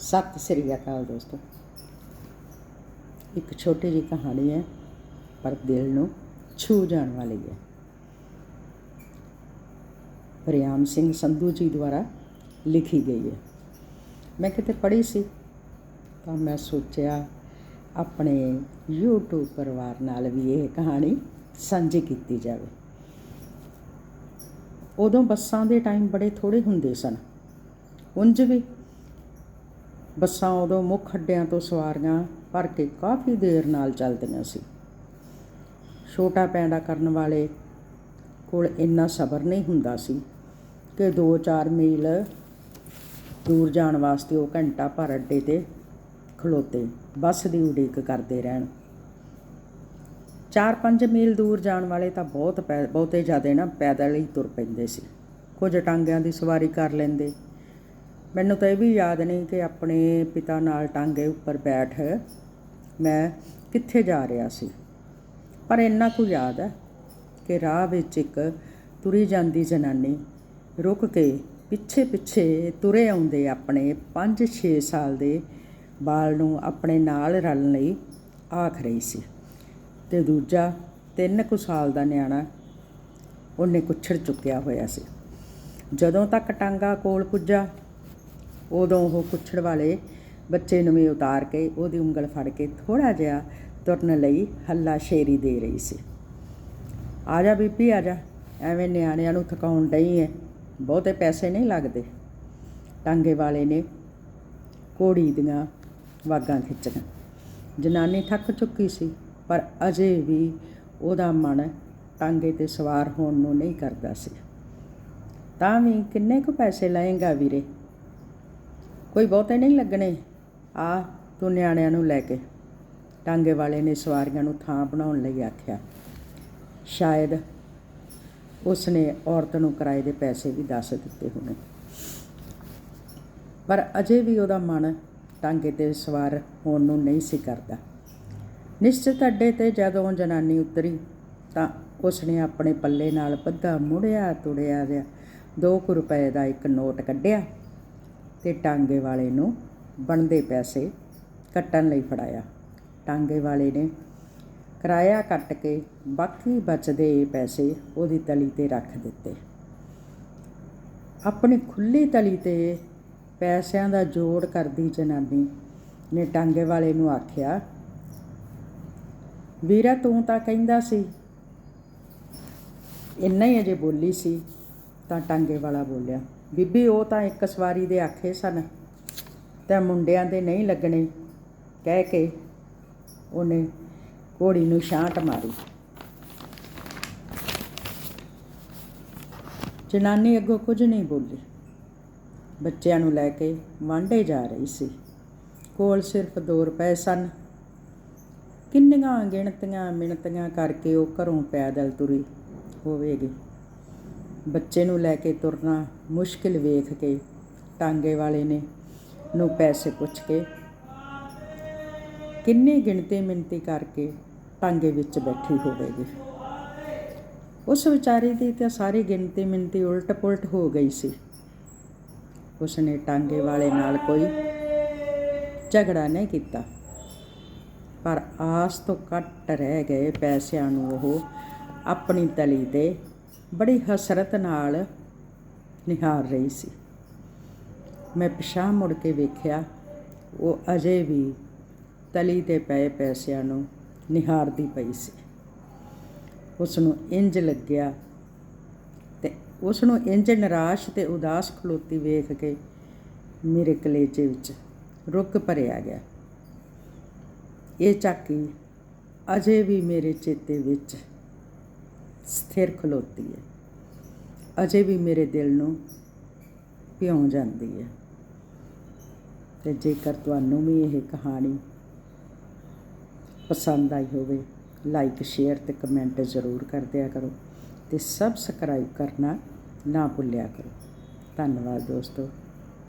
ਸਤਿ ਸ੍ਰੀ ਅਕਾਲ ਦੋਸਤੋ। ਇੱਕ ਛੋਟੀ ਜਿਹੀ ਕਹਾਣੀ ਹੈ, ਪਰ ਦਿਲ ਨੂੰ ਛੂ ਜਾਣ ਵਾਲੀ ਹੈ। ਪ੍ਰਿਆਮ ਸਿੰਘ ਸੰਧੂ ਜੀ ਦੁਆਰਾ ਲਿਖੀ ਗਈ ਹੈ। ਮੈਂ ਕਿਤੇ ਪੜ੍ਹੀ ਸੀ, ਤਾਂ ਮੈਂ ਸੋਚਿਆ, ਆਪਣੇ YouTube ਪਰਿਵਾਰ ਨਾਲ ਵੀ ਇਹ ਕਹਾਣੀ ਸਾਂਝੀ ਕੀਤੀ ਜਾਵੇ। ਉਦੋਂ ਬੱਸਾਂ ਦੇ ਟਾਈਮ ਬੜੇ ਥੋੜੇ ਹੁੰਦੇ ਸਨ। ਉਂਝ ਵੀ ਬੱਸਾਂ ਉਦੋਂ ਮੁੱਖ ਅੱਡਿਆਂ ਤੋਂ ਸਵਾਰੀਆਂ ਭਰ ਕੇ ਕਾਫੀ ਦੇਰ ਨਾਲ ਚੱਲਦੀਆਂ ਸੀ। ਛੋਟਾ ਪੈਂਡਾ ਕਰਨ ਵਾਲੇ ਕੋਲ ਇੰਨਾ ਸਬਰ ਨਹੀਂ ਹੁੰਦਾ ਸੀ ਕਿ 2-4 ਮੀਲ ਦੂਰ ਜਾਣ ਵਾਸਤੇ ਉਹ ਘੰਟਾ ਭਰ ਅੱਡੇ ਤੇ ਖਲੋਤੇ, ਬੱਸ ਦੀ ਉਡੀਕ ਕਰਦੇ ਰਹਿਣ। 4-5 ਮੀਲ ਦੂਰ ਜਾਣ ਵਾਲੇ ਤਾਂ ਬਹੁਤ ਪੈ- ਬਹੁਤੇ ਜ਼ਿਆਦਾ ਨਾ ਪੈਦਲ ਹੀ ਤੁਰ ਪੈਂਦੇ ਸੀ। ਕੁਝ ਟਾਂਗਿਆਂ ਦੀ ਸਵਾਰੀ ਕਰ ਲੈਂਦੇ ਮੈਨੂੰ ਤਾਂ ਇਹ ਵੀ ਯਾਦ ਨਹੀਂ ਕਿ ਆਪਣੇ ਪਿਤਾ ਨਾਲ ਟਾਂਗੇ ਉੱਪਰ ਬੈਠ ਮੈਂ ਕਿੱਥੇ ਜਾ ਰਿਹਾ ਸੀ। ਪਰ ਇੰਨਾ ਕੁ ਯਾਦ ਹੈ ਕਿ ਰਾਹ ਵਿੱਚ ਇੱਕ ਤੁਰੀ ਜਾਂਦੀ ਜਨਾਨੀ ਰੁਕ ਕੇ ਪਿੱਛੇ ਪਿੱਛੇ ਤੁਰੇ ਆਉਂਦੇ ਆਪਣੇ 5-6 ਸਾਲ ਦੇ ਬਾਲ ਨੂੰ ਆਪਣੇ ਨਾਲ ਰਲਣ ਲਈ ਆਖ ਰਹੀ ਸੀ ਤੇ ਦੂਜਾ 3 ਕੁ ਸਾਲ ਦਾ ਨਿਆਣਾ ਉਹਨੇ ਕੁੱਛੜ ਚੁੱਕਿਆ ਹੋਇਆ ਸੀ। ਜਦੋਂ ਤੱਕ ਟਾਂਗਾ ਕੋਲ ਪੁੱਜਾ ਉਦੋਂ ਉਹ ਕੁੱਛੜ ਵਾਲੇ ਬੱਚੇ ਨੂੰ ਵੀ ਉਤਾਰ ਕੇ ਉਹਦੀ ਉਂਗਲ ਫੜ ਕੇ ਥੋੜਾ ਜਿਹਾ ਤੁਰਨ ਲਈ ਹੱਲਾ ਸ਼ੇਰੀ ਦੇ ਰਹੀ ਸੀ। ਆ ਜਾ ਬੀਬੀ, ਆ ਜਾ। ਐਵੇਂ ਨਿਆਣਿਆਂ ਨੂੰ ਥਕਾਉਣ ਡਈ ਹੈ ਬਹੁਤੇ ਪੈਸੇ ਨਹੀਂ ਲੱਗਦੇ। ਟਾਂਗੇ ਵਾਲੇ ਨੇ ਕੋੜੀ ਦੀਆਂ ਵਾਗਾਂ ਖਿੱਚੀਆਂ। ਜਨਾਨੀ ਥੱਕ ਚੁੱਕੀ ਸੀ, ਪਰ ਅਜੇ ਵੀ ਉਹਦਾ ਮਨ ਟਾਂਗੇ ਤੇ ਸਵਾਰ ਹੋਣ ਨੂੰ ਨਹੀਂ ਕਰਦਾ ਸੀ। ਤਾਂ ਵੀ ਕਿੰਨੇ ਕੁ ਪੈਸੇ ਲਏਗਾ ਵੀਰੇ? ਕੋਈ ਬਹੁਤੇ ਨਹੀਂ ਲੱਗਣੇ। ਆ, ਤੂੰ ਨਿਆਣਿਆਂ ਨੂੰ ਲੈ ਕੇ। ਟਾਂਗੇ ਵਾਲੇ ਨੇ ਸਵਾਰੀਆਂ ਨੂੰ ਥਾਂ ਬਣਾਉਣ ਲਈ ਆਖਿਆ। ਸ਼ਾਇਦ ਉਸ ਨੇ ਔਰਤ ਨੂੰ ਕਿਰਾਏ ਦੇ ਪੈਸੇ ਵੀ ਦੱਸ ਦਿੱਤੇ ਹੋਣੇ। ਪਰ ਅਜੇ ਵੀ ਉਹਦਾ ਮਨ ਟਾਂਗੇ ਤੇ ਸਵਾਰ ਹੋਣ ਨੂੰ ਨਹੀਂ ਸੀ ਕਰਦਾ। ਨਿਸ਼ਚਿਤ ਅੱਡੇ ਤੇ ਜਦੋਂ ਜਨਾਨੀ ਉਤਰੀ ਤਾਂ ਉਸ ਨੇ ਆਪਣੇ ਪੱਲੇ ਨਾਲ ਪੱਧਾ ਮੁੜਿਆ, ਤੁੜਿਆ ਜਿਹਾ 2 ਰੁਪਏ ਦਾ ਇੱਕ ਨੋਟ ਕੱਢਿਆ। ਤੇ ਟਾਂਗੇ ਵਾਲੇ ਨੂੰ ਬਣਦੇ ਪੈਸੇ ਕੱਟਣ ਲਈ ਫੜਾਇਆ। ਟਾਂਗੇ ਵਾਲੇ ਨੇ ਕਿਰਾਇਆ ਕੱਟ ਕੇ ਬਾਕੀ ਬਚਦੇ ਪੈਸੇ ਉਹਦੀ ਤਲੀ ਤੇ ਰੱਖ ਦਿੱਤੇ। ਆਪਣੀ ਖੁੱਲੀ ਤਲੀ ਤੇ ਪੈਸਿਆਂ ਦਾ ਜੋੜ ਕਰਦੀ ਜਨਾਨੀ ਨੇ ਟਾਂਗੇ ਵਾਲੇ ਨੂੰ ਆਖਿਆ, ਵੀਰਾ, ਤੂੰ ਤਾਂ ਕਹਿੰਦਾ ਸੀ, ਇੰਨਾ ਹੀ ਅਜੇ ਬੋਲੀ ਸੀ, ਤਾਂ ਟਾਂਗੇ ਵਾਲਾ ਬੋਲਿਆ। ਬੀਬੀ, ਉਹ ਤਾਂ ਇੱਕ ਸਵਾਰੀ ਦੇ ਆਖੇ ਸਨ। ਤੇ ਮੁੰਡਿਆਂ ਦੇ ਨਹੀਂ ਲੱਗਣੇ। ਕਹਿ ਕੇ ਉਹਨੇ ਘੋੜੀ ਨੂੰ ਛਾਂਟ ਮਾਰੀ। ਜਨਾਨੀ ਅੱਗੋਂ ਕੁਝ ਨਹੀਂ ਬੋਲੀ। ਬੱਚਿਆਂ ਨੂੰ ਲੈ ਕੇ ਵਾਂਡੇ ਜਾ ਰਹੀ ਸੀ। ਕੋਲ ਸਿਰਫ 2 ਰੁਪਏ ਸਨ। ਕਿੰਨੀਆਂ ਗਿਣਤੀਆਂ ਮਿਣਤੀਆਂ ਕਰਕੇ ਉਹ ਘਰੋਂ ਪੈਦਲ ਤੁਰੀ। ਹੋਵੇਗੀ। ਬੱਚੇ ਨੂੰ ਲੈ ਕੇ ਤੁਰਨਾ ਮੁਸ਼ਕਿਲ ਵੇਖ ਕੇ ਟਾਂਗੇ ਵਾਲੇ ਨੇ ਨੂੰ ਪੈਸੇ ਪੁੱਛ ਕੇ ਕਿੰਨੀ ਗਿਣਤੀ ਮਿੰਤੀ ਕਰਕੇ ਟਾਂਗੇ ਵਿੱਚ ਬੈਠੀ ਹੋਵੇਗੀ। ਉਸ ਵਿਚਾਰੀ ਦੀ ਤਾਂ ਸਾਰੀ ਗਿਣਤੀ ਮਿੰਤੀ ਉਲਟ ਪੁਲਟ ਹੋ ਗਈ ਸੀ। ਉਸ ਨੇ ਟਾਂਗੇ ਵਾਲੇ ਨਾਲ ਕੋਈ ਝਗੜਾ ਨਹੀਂ ਕੀਤਾ। ਪਰ ਆਸ ਤੋਂ ਕੱਟ ਰਹਿ ਗਏ ਪੈਸਿਆਂ ਨੂੰ ਉਹ ਆਪਣੀ ਤਲੀ ਤੇ ਬੜੀ ਹਸਰਤ ਨਾਲ ਨਿਹਾਰ ਰਹੀ ਸੀ। ਮੈਂ ਪਿਛਾਂਹ ਮੁੜ ਕੇ ਵੇਖਿਆ, ਉਹ ਅਜੇ ਵੀ ਤਲੀ ਤੇ ਪਏ ਪੈਸਿਆਂ ਨੂੰ ਨਿਹਾਰਦੀ ਪਈ ਸੀ। ਉਸ ਨੂੰ ਇੰਜ ਲੱਗਿਆ ਤੇ ਉਸ ਨੂੰ ਇੰਜ ਨਿਰਾਸ਼ ਤੇ ਉਦਾਸ ਖਲੋਤੀ ਵੇਖ ਕੇ ਮੇਰੇ ਕਲੇਜੇ ਵਿੱਚ ਰੁੱਕ ਭਰਿਆ ਗਿਆ। ਇਹ ਝਾਕੀ ਅਜੇ ਵੀ ਮੇਰੇ ਚੇਤੇ ਵਿੱਚ ਸਥਿਰ ਖਲੋਤੀ ਹੈ। ਅਜੇ ਵੀ ਮੇਰੇ ਦਿਲ ਨੂੰ ਭਿਉਂ ਜਾਂਦੀ ਹੈ। ਤੇ ਜੇਕਰ ਤੁਹਾਨੂੰ ਵੀ ਇਹ ਕਹਾਣੀ ਪਸੰਦ ਆਈ ਹੋਵੇ ਲਾਈਕ ਸ਼ੇਅਰ ਤੇ ਕਮੈਂਟ ਜ਼ਰੂਰ ਕਰ ਦਿਆ ਕਰੋ ਤੇ ਸਬਸਕ੍ਰਾਈਬ ਕਰਨਾ ਨਾ ਭੁੱਲਿਆ ਕਰੋ। ਧੰਨਵਾਦ ਦੋਸਤੋ।